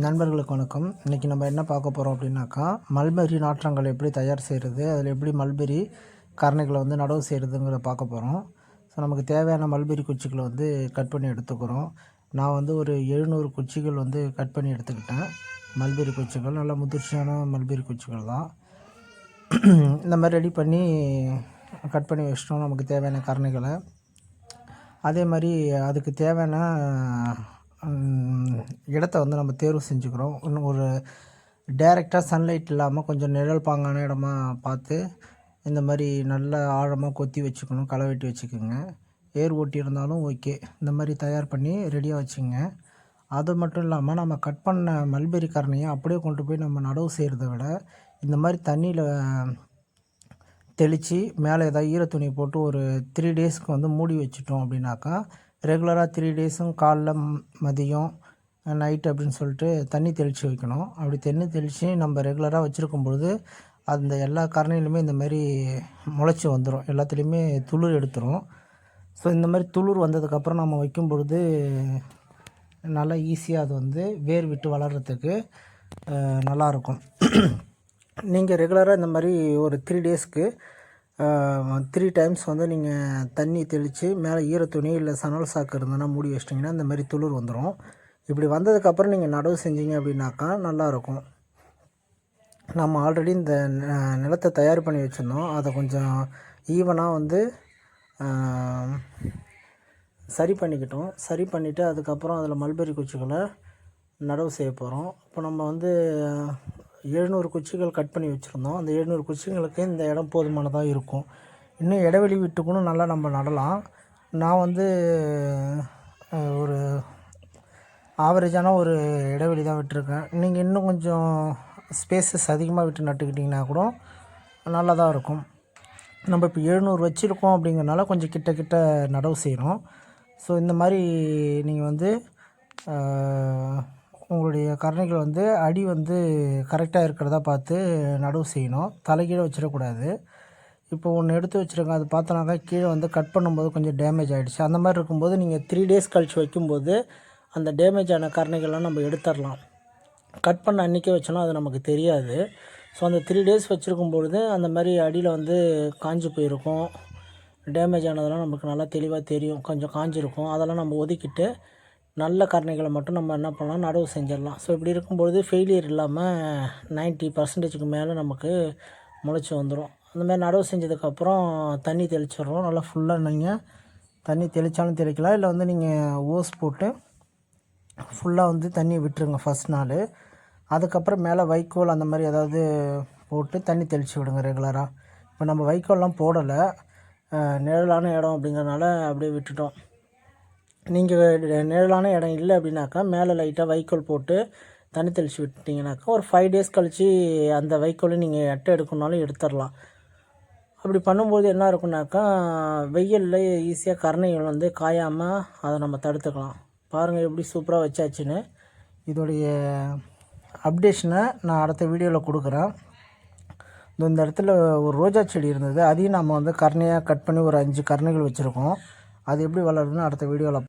நண்பர்களுக்கு வணக்கம். இன்றைக்கி நம்ம என்ன பார்க்க போகிறோம் அப்படின்னாக்கா மல்பெரி நாற்றங்கள் எப்படி தயார் செய்கிறது அதில் எப்படி மல்பெரி கரணைகளை வந்து நடவு செய்கிறதுங்கிறத பார்க்க போகிறோம் ஸோ நமக்கு தேவையான மல்பெரி குச்சிகளை வந்து கட் பண்ணி எடுத்துக்கிறோம். நான் வந்து ஒரு எழுநூறு குச்சிகள் வந்து கட் பண்ணி எடுத்துக்கிட்டேன். மல்பெரி குச்சிகள் நல்லா முதிர்ச்சியான மல்பெரி குச்சிகள் தான். இந்த மாதிரி ரெடி பண்ணி கட் பண்ணி வச்சிட்டோம் நமக்கு தேவையான கரணைகளை. அதே மாதிரி அதுக்கு தேவையான இடத்த வந்து நம்ம தேர்வு செஞ்சுக்கிறோம். இன்னும் ஒரு டைரெக்டாக சன்லைட் இல்லாமல் கொஞ்சம் நிழல் பாங்கான இடமா பார்த்து இந்த மாதிரி நல்ல ஆழமாக கொத்தி வச்சுக்கணும் களை வெட்டி வச்சுக்கோங்க. ஏர் ஓட்டி இருந்தாலும் ஓகே இந்த மாதிரி தயார் பண்ணி ரெடியாக வச்சுங்க. அது மட்டும் இல்லாமல் நம்ம கட் பண்ண மல்பெரி கரணையை அப்படியே கொண்டு போய் நம்ம நடவு செய்கிறத விட இந்த மாதிரி தண்ணியில் தெளித்து மேலே ஏதாவது ஈரத்துணி போட்டு ஒரு த்ரீ டேஸ்க்கு வந்து மூடி வச்சிட்டோம் அப்படின்னாக்கா ரெகுலராக த்ரீ டேஸும் காலைல மதியம் நைட் அப்படின்னு சொல்லிட்டு தண்ணி தெளித்து வைக்கணும். அப்படி தண்ணி தெளித்து நம்ம ரெகுலராக வச்சுருக்கும் பொழுது அந்த எல்லா கரணையிலுமே இந்த மாதிரி முளைச்சி வந்துடும் எல்லாத்துலேயுமே துளிர் எடுத்துரும். ஸோ இந்த மாதிரி துளிர் வந்ததுக்கப்புறம் நம்ம வைக்கும் பொழுது நல்லா ஈஸியாக அது வந்து வேர் விட்டு வளர்கிறதுக்கு நல்லாயிருக்கும் நீங்கள் ரெகுலராக இந்த மாதிரி ஒரு த்ரீ டேஸ்க்கு த்ரீ டைம்ஸ் வந்து நீங்கள் தண்ணி தெளித்து மேலே ஈர துணி இல்லை சணல் சாக்கு இருந்ததுன்னா மூடி வச்சிட்டிங்கன்னா இந்த மாதிரி துளிர் வந்துடும் இப்படி வந்ததுக்கப்புறம் நீங்கள் நடவு செஞ்சீங்க அப்படின்னாக்கா நல்லாயிருக்கும். நம்ம ஆல்ரெடி இந்த நிலத்தை தயார் பண்ணி வச்சுருந்தோம். அதை கொஞ்சம் ஈவனாக வந்து சரி பண்ணிக்கிட்டோம். சரி பண்ணிவிட்டு அதுக்கப்புறம் அதில் மல்பெரி குச்சிகளை நடவு செய்ய போகிறோம் இப்போ நம்ம வந்து எழுநூறு குச்சிகள் கட் பண்ணி வச்சுருந்தோம். அந்த எழுநூறு குச்சிகளுக்கு இந்த இடம் போதுமானதாக இருக்கும். இன்னும் இடைவெளி விட்டுக்கணும் நல்லா நம்ம நடலாம். நான் வந்து ஒரு ஆவரேஜான ஒரு இடைவெளி தான் விட்டுருக்கேன். நீங்கள் இன்னும் கொஞ்சம் ஸ்பேசஸ் அதிகமாக விட்டு நட்டுக்கிட்டிங்கன்னா கூட நல்லா தான் இருக்கும். நம்ம இப்போ எழுநூறு வச்சுருக்கோம் அப்படிங்கிறனால கொஞ்சம் கிட்ட கிட்ட நடவு செய்கிறோம் ஸோ இந்த மாதிரி நீங்கள் வந்து உங்களுடைய கரணைகள் வந்து அடி வந்து கரெக்டாக இருக்கிறதா பார்த்து நடவு செய்யணும். தலைகீழே வச்சிடக்கூடாது. இப்போ ஒன்று எடுத்து வச்சுருக்கேன் அது பார்த்தோன்னாக்கா கீழே வந்து கட் பண்ணும்போது கொஞ்சம் டேமேஜ் ஆகிடுச்சு அந்த மாதிரி இருக்கும்போது நீங்கள் த்ரீ டேஸ் கழிச்சு வைக்கும்போது அந்த டேமேஜ் ஆன கரணைகள்லாம் நம்ம எடுத்துடலாம். கட் பண்ண அன்றைக்கே வச்சோன்னா அது நமக்கு தெரியாது. ஸோ அந்த த்ரீ டேஸ் வச்சுருக்கும் பொழுது அந்த மாதிரி அடியில் வந்து காஞ்சு போயிருக்கும். டேமேஜ் ஆனதெல்லாம் நமக்கு நல்லா தெளிவாக தெரியும். கொஞ்சம் காஞ்சிருக்கும். அதெல்லாம் நம்ம ஒதுக்கிட்டு நல்ல காரணிகளை மட்டும் நம்ம என்ன பண்ணலாம் நடவு செஞ்சிடலாம். ஸோ இப்படி இருக்கும்பொழுது ஃபெயிலியர் இல்லாமல் 90% பர்சன்டேஜுக்கு மேலே நமக்கு முளைச்சி வந்துடும் அந்த மாதிரி நடவு செஞ்சதுக்கப்புறம் தண்ணி தெளிச்சிடுறோம். நல்லா ஃபுல்லாக நீங்கள் தண்ணி தெளித்தாலும் தெளிக்கலாம். இல்லை வந்து நீங்கள் ஓஸ் போட்டு ஃபுல்லாக வந்து தண்ணி விட்டுருங்க ஃபஸ்ட் நாள். அதுக்கப்புறம் மேலே வைக்கோல் அந்த மாதிரி ஏதாவது போட்டு தண்ணி தெளித்து விடுங்க ரெகுலராக இப்போ நம்ம வைக்கோல்லாம் போடலை. நிழலான இடம் அப்படிங்கிறனால அப்படியே விட்டுட்டோம். நீங்கள் நிழலான இடம் இல்லை அப்படின்னாக்கா மேலே லைட்டாக வைக்கோல் போட்டு தண்ணி தெளித்து விட்டுட்டிங்கனாக்கா ஒரு ஃபைவ் டேஸ் கழித்து அந்த வைக்கோலை நீங்கள் எட்டை எடுக்கணுனாலும் எடுத்துடலாம். அப்படி பண்ணும்போது என்ன இருக்குனாக்கா வெயிலில் ஈஸியாக கரணைகள் வந்து காயாமல் அதை நம்ம தடுத்துக்கலாம். பாருங்கள் எப்படி சூப்பராக வச்சாச்சுன்னு. இதோடைய அப்டேஷனை நான் அடுத்த வீடியோவில் கொடுக்குறேன். இந்த இடத்துல ஒரு ரோஜா செடி இருந்தது. அதையும் நம்ம வந்து கரணையாக கட் பண்ணி ஒரு அஞ்சு கரணைகள் வச்சுருக்கோம். அது எப்படி வளருதுன்னு அடுத்த வீடியோவில்